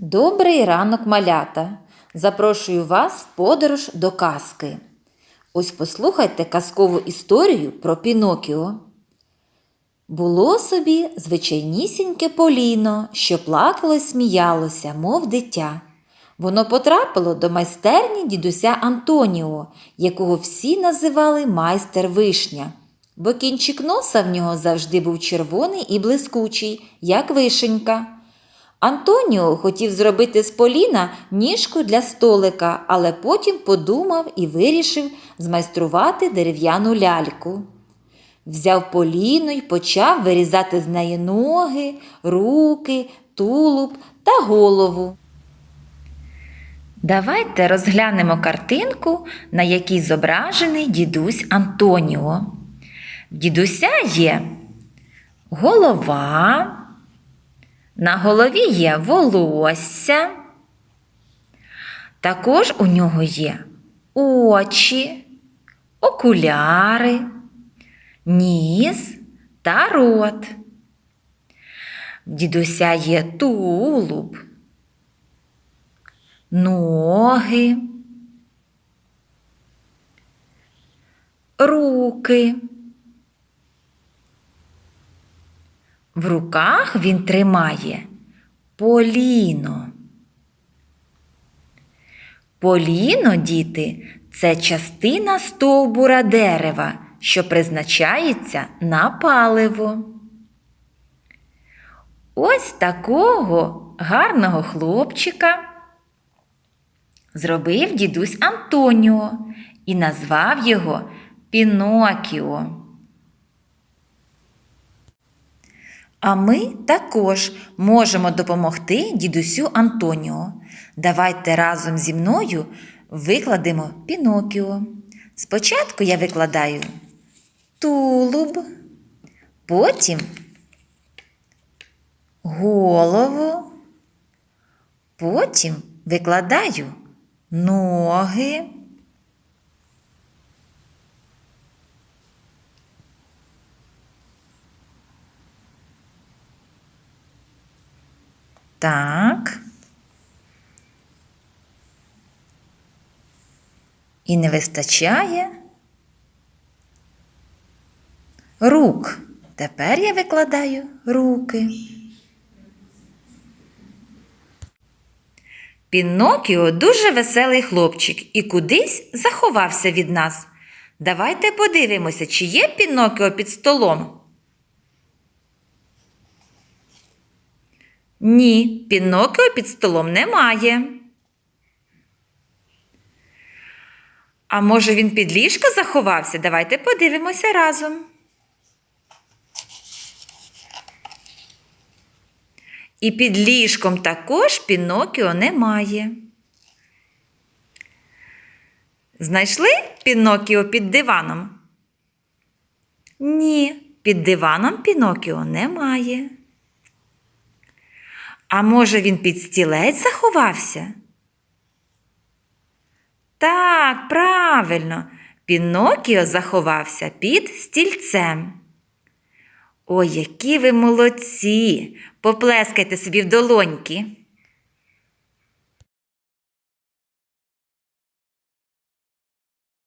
Добрий ранок, малята! Запрошую вас в подорож до казки. Ось послухайте казкову історію про Пінокіо. Було собі звичайнісіньке поліно, що плакало й сміялося, мов дитя. Воно потрапило до майстерні дідуся Антоніо, якого всі називали майстер вишня, бо кінчик носа в нього завжди був червоний і блискучий, як вишенька. Антоніо хотів зробити з Поліна ніжку для столика, але потім подумав і вирішив змайструвати дерев'яну ляльку. Взяв Поліну й почав вирізати з неї ноги, руки, тулуб та голову. Давайте розглянемо картинку, на якій зображений дідусь Антоніо. В дідуся є голова. На голові є волосся. Також у нього є очі, окуляри, ніс та рот. В дідуся є тулуб, ноги, руки. В руках він тримає поліно. Поліно, діти, це частина стовбура дерева, що призначається на паливо. Ось такого гарного хлопчика зробив дідусь Антоніо і назвав його Пінокіо. А ми також можемо допомогти дідусю Антоніо. Давайте разом зі мною викладемо Пінокіо. Спочатку я викладаю тулуб, потім голову, потім викладаю ноги. Так. І не вистачає рук. Тепер я викладаю руки. Пінокіо дуже веселий хлопчик і кудись заховався від нас. Давайте подивимося, чи є Пінокіо під столом. Ні, Пінокіо під столом немає. А може він під ліжко заховався? Давайте подивимося разом. І під ліжком також Пінокіо немає. Знайшли Пінокіо під диваном? Ні, під диваном Пінокіо немає. А може, він під стілець заховався? Так, правильно, Пінокіо заховався під стільцем. Ой, які ви молодці! Поплескайте собі в долоньки.